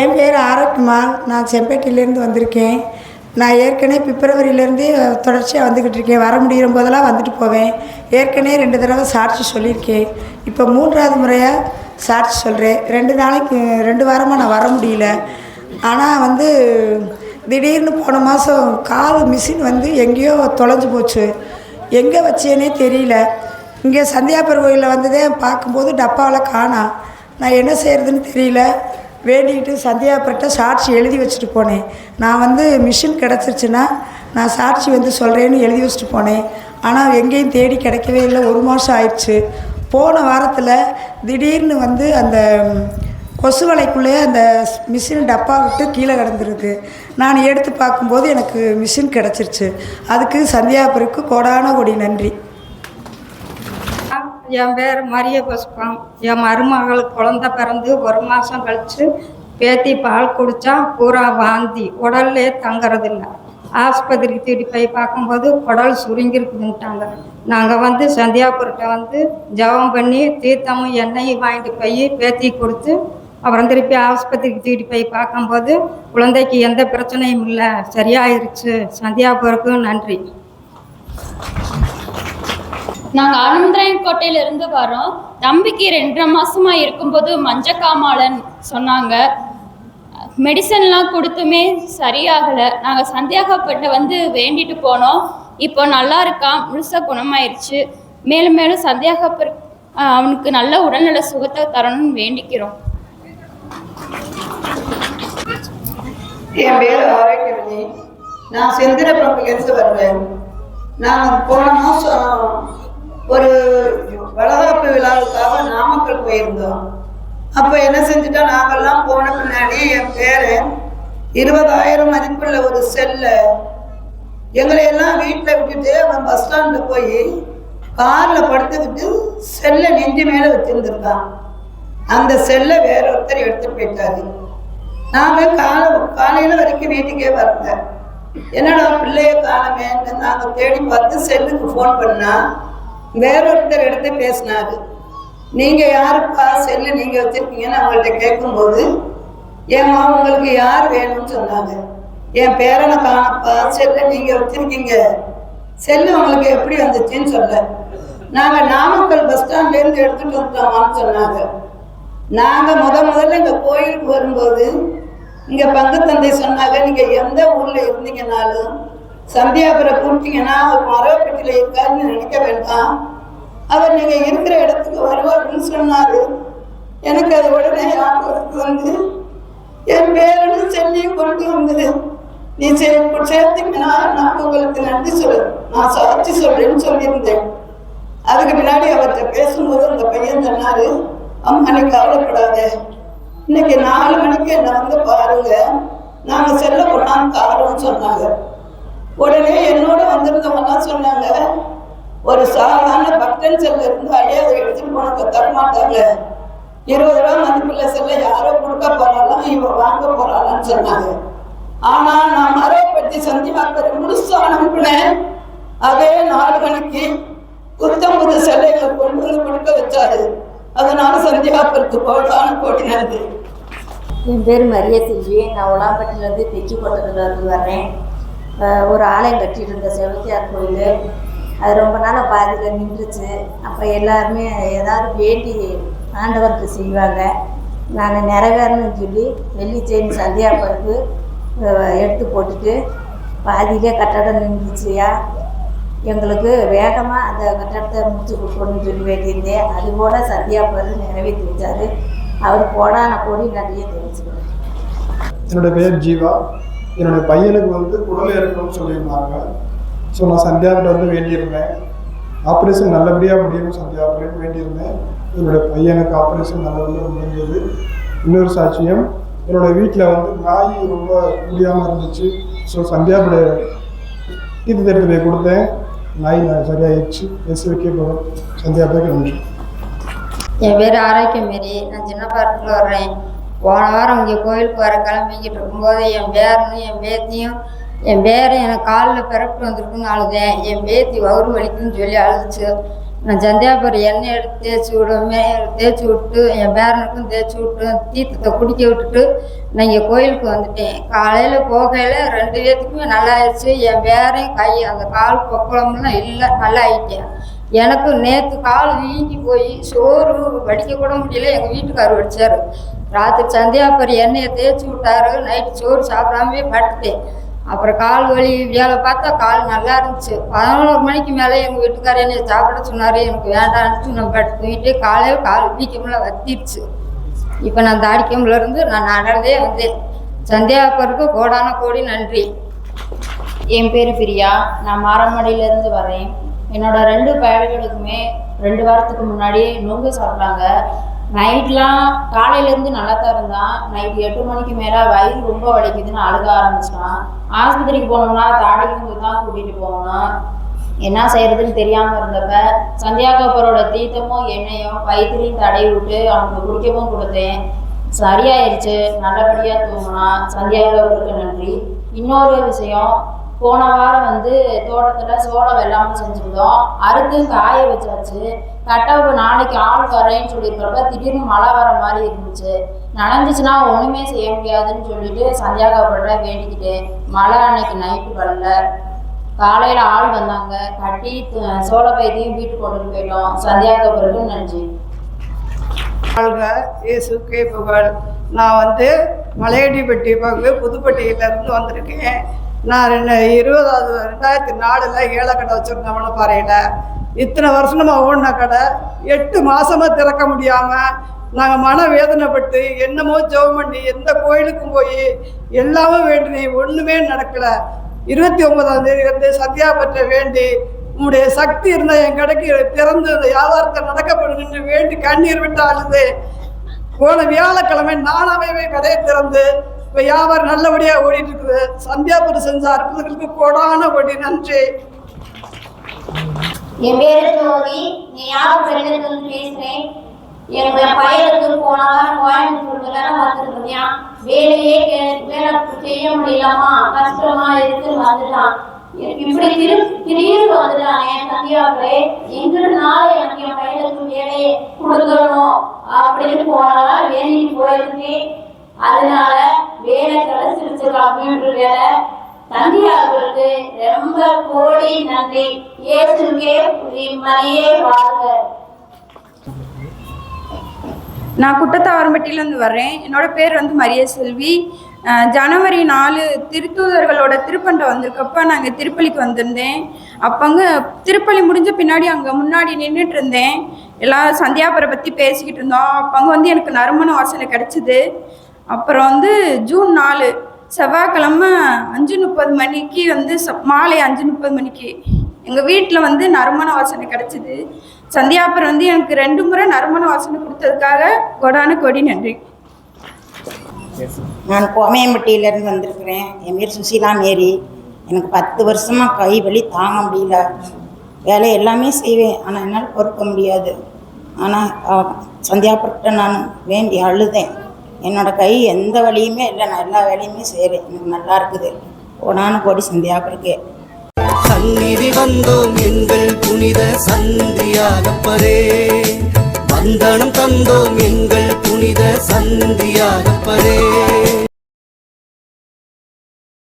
என் பேர் ஆரோக்கியமால் நான் செம்பேட்டையிலேருந்து வந்திருக்கேன். நான் ஏற்கனவே பிப்ரவரியிலேருந்து தொடர்ச்சியாக வந்துக்கிட்டு இருக்கேன். வர முடிகிற போதெல்லாம் வந்துட்டு போவேன். ஏற்கனவே ரெண்டு தடவை சாட்சி சொல்லியிருக்கேன். இப்போ மூன்றாவது முறையாக சாட்சி சொல்கிறேன் ரெண்டு நாளைக்கு ரெண்டு வாரமாக நான் வர முடியல. ஆனால் வந்து திடீர்னு போன மாதம் கால் மிஷின் வந்து எங்கேயோ தொலைஞ்சு போச்சு. எங்கே வச்சேனே தெரியல. இங்கே சந்தியாபுரம் கோயிலில் வந்ததே பார்க்கும்போது டப்பாவில் காணாம் நான் என்ன செய்கிறதுன்னு தெரியல. வேண்டிக்கிட்டு சந்தியாபுரட்ட சாட்சி எழுதி வச்சுட்டு போனேன். நான் வந்து மிஷின் கிடச்சிருச்சுன்னா நான் சாட்சி வந்து சொல்கிறேன்னு எழுதி வச்சுட்டு போனேன். ஆனால் எங்கேயும் தேடி கிடைக்கவே இல்லை. ஒரு மாதம் ஆயிடுச்சு. போன வாரத்தில் திடீர்னு வந்து அந்த கொசு வலைக்குள்ளேயே அந்த மிஷின் டப்பா விட்டு கீழே கிடந்துருக்கு நான் எடுத்து பார்க்கும்போது எனக்கு மிஷின் கிடச்சிருச்சு. அதுக்கு சந்தியாபுருக்கு கோடான கொடி நன்றி. என் பேர் மரிய புஷ்பம். என் மருமகளுக்கு குழந்த பிறந்து ஒரு மாதம் கழித்து பேத்தி பால் குடித்தா பூரா வாந்தி. உடல்லே தங்குறதில்லை. ஆஸ்பத்திரிக்கு தூட்டி போய் பார்க்கும்போது குடல் சுருங்கிருக்குதுன்ட்டாங்க. நாங்கள் வந்து சந்தியாபுரத்தை வந்து ஜெபம் பண்ணி தீர்த்தமும் எண்ணெயும் வாங்கிட்டு போய் பேத்தி கொடுத்து அப்புறம் திருப்பி ஆஸ்பத்திரிக்கு தூக்கிட்டு போய் பார்க்கும்போது குழந்தைக்கு எந்த பிரச்சனையும் இல்லை. சரியாயிருச்சு. சந்தியாபுரத்துக்கு நன்றி. நாங்கள் அனுமந்திராயன் கோட்டையில இருந்து வரோம். தம்பிக்கு ரெண்டரை மாசமா இருக்கும்போது மஞ்சக்காமாலன் சொன்னாங்க. மெடிசன்லாம் கொடுத்துமே சரியாகலை. நாங்கள் சந்தியாகப்பட்ட வந்து வேண்டிட்டு போனோம். இப்போ நல்லா இருக்கான். முழுசாக குணமாயிருச்சு. மேலும் மேலும் சந்தியாகப்பர் அவனுக்கு நல்ல உடல்நல சுகத்தை தரணும்னு வேண்டிக்கிறோம். என் பேர் ஆரோக்கியவதி நான் செந்திரப்பம்பிலிருந்து வருவேன் நான் போன மாதம் ஒரு வளகாப்பு விழாவுக்காக நாமக்கல் போயிருந்தோம். அப்போ என்ன செஞ்சுட்டா நாங்கள்லாம் போன பின்னாடி என் பேர் இருபதாயிரம் மதிப்புள்ள ஒரு செல்லை எங்களை எல்லாம் வீட்டில் விட்டுட்டு அவன் பஸ் ஸ்டாண்டில் போய் காரில் படுத்துக்கிட்டு செல்லை நெஞ்சு மேலே வச்சுருந்துருக்கான். அந்த செல்லை வேற ஒருத்தர் எடுத்துட்டு போயிட்டாரு. நாங்கள் காலை காலையில் வரைக்கும் வீட்டுக்கே வரல. என்னடா பிள்ளைய காணமேன்னு நாங்கள் தேடி பார்த்து செல்லுக்கு ஃபோன் பண்ணா வேறொருத்தர் எடுத்து பேசினாரு. நீங்கள் யாருப்பா செல்லு நீங்கள் வச்சுருக்கீங்கன்னு அவங்கள்ட்ட கேட்கும்போது ஏமா உங்களுக்கு யார் வேணும்னு சொன்னாங்க. என் பேரனை காணப்பா செல்ல நீங்கள் வச்சுருக்கீங்க. செல்லு உங்களுக்கு எப்படி வந்துச்சுன்னு சொல்ல. நாங்கள் நாமக்கல் பஸ் ஸ்டாண்ட்லேருந்து எடுத்துகிட்டு வந்துட்டோமான்னு சொன்னாங்க. நாங்கள் முத முதல்ல இந்த கோயிலுக்கு வரும்போது இங்கே பங்கு தந்தை சொன்னாங்க நீங்கள் எந்த ஊரில் இருந்தீங்கனாலும் சந்தியாபுரம் கூப்பிட்டீங்கன்னா அவர் மரவப்பட்டியில் இருக்காருன்னு நினைக்க வேண்டாம். அவர் நீங்கள் இருக்கிற இடத்துக்கு வருவாருன்னு சொன்னார். எனக்கு அது உடனே ஞாபகத்துக்கு வந்து என் பேரனு சென்னையும் கொண்டு வந்தது நீ சே சேர்த்தீங்கன்னா நான் உங்களுக்கு நன்றி சொல்ல நான் சாட்சி சொல்றேன்னு சொல்லியிருந்தேன். அதுக்கு பின்னாடி அவர்கிட்ட பேசும்போது அந்த பையன் சொன்னாரு அம்மா நீ கவலைப்படாத. இன்னைக்கு நாலு மணிக்கு என்னை வந்து பாருங்க. நாங்க செல்ல கொண்டாந்து தாரோன்னு சொன்னாங்க. உடனே என்னோட வந்திருந்தவங்கலாம் சொன்னாங்க ஒரு சாதாரண பக்தன் செல்ல இருந்து அதை எடுத்துட்டு போனக்க தரமாட்டாங்க இருபது ரூபா மதிப்புள்ள செல்ல யாரோ கொடுக்க போறாலாம் இவ வாங்க போறாளான்னு சொன்னாங்க. ஆனா நான் மரப்பட்டி சந்தியாக்கரை முழுசா அனுப்பினேன் அதே நாலு மணிக்கு புத்தம்புது சிலைகளை கொண்டு வந்து கொடுக்க வச்சாரு. அதனால சந்தியாப்பருக்கு கோடான கோடி நன்றி என் பேர் மரிய செல்வி. நான் உலாம்பட்டிலேருந்து தெக்கி இருந்து வர்றேன். ஒரு ஆலயம் கட்டிகிட்டு இருந்த செவத்தியார் கோயில். அது ரொம்ப நாளாக பாதியில் நின்றுச்சு. அப்போ எல்லாருமே ஏதாவது வேண்டி ஆண்டவருக்கு செய்வாங்க. நான் நிறைவேறணும்னு சொல்லி வெள்ளி செயின் பிறகு எடுத்து போட்டுட்டு பாதியிலே கட்டடம் நின்றுச்சுயா. எங்களுக்கு வேகமாக அந்த கட்டடத்தை முடிச்சு கொடுக்கணும்னு சொல்லி வேண்டியிருந்தேன். அதுபோல் சந்தியாப்பர் நிறைவேற்றி வச்சார். அவர் போடான கோடி நிறைய தெரிஞ்சுக்கிறேன் என்னோடய பேர் ஜீவா. என்னோட பையனுக்கு வந்து குடல் இறக்கணும்னு சொல்லியிருந்தாங்க. ஸோ நான் சந்தியாவிட்ட வந்து வேண்டியிருந்தேன். ஆப்ரேஷன் நல்லபடியாக முடியணும் சந்தியாவிட்ட வேண்டியிருந்தேன். என்னோட பையனுக்கு ஆப்ரேஷன் நல்லபடியாக முடிஞ்சது. இன்னொரு சாட்சியம் என்னோட வீட்டில் வந்து நாய் ரொம்ப முடியாமல் இருந்துச்சு. ஸோ சந்தியாபுர தீர்த்து எடுத்து போய் கொடுத்தேன். நாய் நான் சரியாயிடுச்சு. எஸ் வைக்க போகிறோம் போய் நன்றி என் பேர் ஆரோக்கியம் மாரி நான் சின்ன பார்க்கில் வர்றேன். போன வாரம் இங்கே கோயிலுக்கு வர கிளம்பிக்கிட்டு இருக்கும்போது என் பேரனும் என் பேத்தியும் என் பேரன் எனக்கு காலில் பிறப்பு வந்திருக்குன்னு அழுதேன் என் பேத்தி வவுறு வலிக்குன்னு சொல்லி அழுதுச்சு. நான் சந்தியாபுரம் எண்ணெய் எடுத்து தேய்ச்சி விடுமே தேய்ச்சி விட்டு என் பேரனுக்கும் தேய்ச்சி விட்டு தீர்த்தத்தை குடிக்க விட்டுட்டு நான் இங்கே கோயிலுக்கு வந்துட்டேன். காலையில் போகையில் ரெண்டு பேர்த்துக்குமே நல்லா ஆயிடுச்சு என் பேரையும் கை அந்த கால் பொக்கலம்லாம் இல்லை நல்லா ஆயிட்டேன் எனக்கு நேற்று கால் வீங்கி போய் சோறு வடிக்க கூட முடியல. எங்கள் வீட்டுக்காரர் வடித்தார் ராத்திரி சந்தியாபுரம் எண்ணெயை தேய்ச்சி விட்டாரு. நைட்டு சோறு சாப்பிடாமே படுத்துட்டேன் அப்புறம் கால் வலி வேலை பார்த்தா கால் நல்லா இருந்துச்சு. பதினோரு மணிக்கு மேலே எங்கள் வீட்டுக்காரர் என்னை சாப்பிட சொன்னார். எனக்கு வேண்டான்ட்டு நான் படுத்து தூங்கிட்டு காலையில் கால் வீக்கம்ல வத்திருச்சு. இப்போ நான் தாடிக்கம்லேருந்து நான் நடந்தே வந்தேன். சந்தியாப்பருக்கு கோடான கோடி நன்றி. என் பேர் பிரியா. நான் மாரமடையிலேருந்து வரேன். என்னோட ரெண்டு பயல்களுக்குமே ரெண்டு வாரத்துக்கு முன்னாடி நொங்கு சாப்பிட்டாங்க. நைட்லாம் காலையிலேருந்து நல்லா தான் இருந்தான். நைட் எட்டு மணிக்கு மேலே வயிறு ரொம்ப வலிக்குதுன்னு அழுக ஆரம்பிச்சிட்டான். ஆஸ்பத்திரிக்கு போனோம்னா தாடிக்கு தான் கூட்டிகிட்டு போகணும் என்ன செய்யறதுன்னு தெரியாமல் இருந்தப்ப சந்தியா கபூரோட தீர்த்தமும் எண்ணெயும் வயிற்றுலையும் தடை விட்டு அவனுக்கு குடிக்கவும் கொடுத்தேன். சரியாயிருச்சு. நல்லபடியாக தூங்கினான். சந்தியா நன்றி. இன்னொரு விஷயம் போன வாரம் வந்து தோட்டத்தில் சோளம் எல்லாமே செஞ்சுருந்தோம். அறுத்து காய வச்சாச்சு. கட்டவு நாளைக்கு ஆள் வரேன்னு சொல்லியிருக்கிறப்ப திடீர்னு மழை வர மாதிரி இருந்துச்சு. நனைஞ்சிச்சுன்னா ஒன்றுமே செய்ய முடியாதுன்னு சொல்லிட்டு சந்தியாகப்படுற வேண்டிக்கிட்டு வேண்டிக்கிட்டேன் மழை அன்னைக்கு நைட்டு வரல. காலையில் ஆள் வந்தாங்க. கட்டி சோள பைத்தையும் வீட்டுக்கு கொண்டு போயிட்டோம். சந்தியா கபூருக்கு நன்றி. வாழ்க இயேசுக்கே புகழ். நான் வந்து மலையடிப்பட்டி பங்கு புதுப்பட்டியிலேருந்து வந்திருக்கேன். நான் ரெண்டு இருபதாவது ரெண்டாயிரத்தி நாலில் ஏழை கடை வச்சுருந்தேன் மணப்பாறையில். இத்தனை வருஷமா ஓடின கடை. எட்டு மாதமாக திறக்க முடியாமல் நாங்கள் மன வேதனைப்பட்டு என்னமோ ஜெபம் பண்ணி எந்த கோயிலுக்கும் போய் எல்லாமே வேண்டினி ஒன்றுமே நடக்கலை. இருபத்தி ஒன்பதாம் தேதி வந்து சத்யாபற்ற வேண்டி உங்களுடைய சக்தி இருந்த என் கடைக்கு திறந்து இந்த வியாபாரத்தை நடக்கப்படுன்னு வேண்டி கண்ணீர் விட்டு அழுது போன வியாழக்கிழமை நானாவே கடையை திறந்து வியாபாரம் நல்லபடியாக ஓடிட்டு இருக்குது சந்தியாபுரம் செஞ்ச அற்புதங்களுக்கு கொடான கோடி நன்றி. என் பேரு ஜோதி. நீ யார் இருந்து பேசுறேன். எங்க பையனுக்கு போன வாரம் கோயம்புத்தூர்ல வேலை பார்த்துருக்கியா வேலையே வேலை செய்ய முடியலாமா கஷ்டமா இருக்குன்னு வந்துட்டான். எனக்கு இப்படி திரு திடீர்னு வந்துட்டான் என் சந்தியாவுக்கு எங்கிருந்தால எனக்கு என் பையனுக்கு வேலையை கொடுக்கணும் அப்படின்னு போனாலும் வேலைக்கு போயிருக்கேன். அதனால வேலை கிடைச்சிருச்சு கம்ப்யூட்டர் வேலை. ரொம்ப கோடி நன்றி. இயேசுவே மரியே வாழ்க. நான் குட்டத்தாவரம்பட்டியிலேருந்து வர்றேன். என்னோட பேர் வந்து மரிய செல்வி. ஜனவரி நாலு திருத்தூதர்களோட திருப்பண்டை வந்திருக்கப்ப நாங்கள் திருப்பலிக்கு வந்திருந்தேன். அப்போங்க திருப்பலி முடிஞ்ச பின்னாடி அங்கே முன்னாடி நின்றுட்டு இருந்தேன். எல்லாம் சந்தியாபுரை பற்றி பேசிக்கிட்டு இருந்தோம். அப்போ அங்கே வந்து எனக்கு நறுமண வாசனை கிடச்சிது. அப்புறம் வந்து ஜூன் நாலு செவ்வாய்க்கிழமை அஞ்சு முப்பது மணிக்கு வந்து மாலை அஞ்சு முப்பது மணிக்கு எங்கள் வீட்டில் வந்து நறுமண வாசனை கிடச்சிது. சந்தியாபுரம் வந்து எனக்கு ரெண்டு முறை நறுமண வாசனை கொடுத்ததுக்காக கொடான கொடி நன்றி. நான் கோமையம்பட்டியிலேருந்து வந்திருக்கிறேன். என் பேர் சுசீலா மேரி. எனக்கு பத்து வருஷமாக கை வலி தாங்க முடியல. வேலை எல்லாமே செய்வேன். ஆனால் என்னால் பொறுக்க முடியாது. ஆனால் சந்தியாபுரத்தை நான் வேண்டி அழுதேன். என்னோடய கை எந்த வழியுமே இல்லை. நான் எல்லா வேலையுமே செய்கிறேன் எனக்கு நல்லா இருக்குது. ஓடான கோடி சந்தியாபுரக்கே சந்நிதி வந்தோம் எங்கள் புனித சந்தியாகப்பரே வந்தனம் தந்தோம் எங்கள் புனித சந்தியாகப்பரே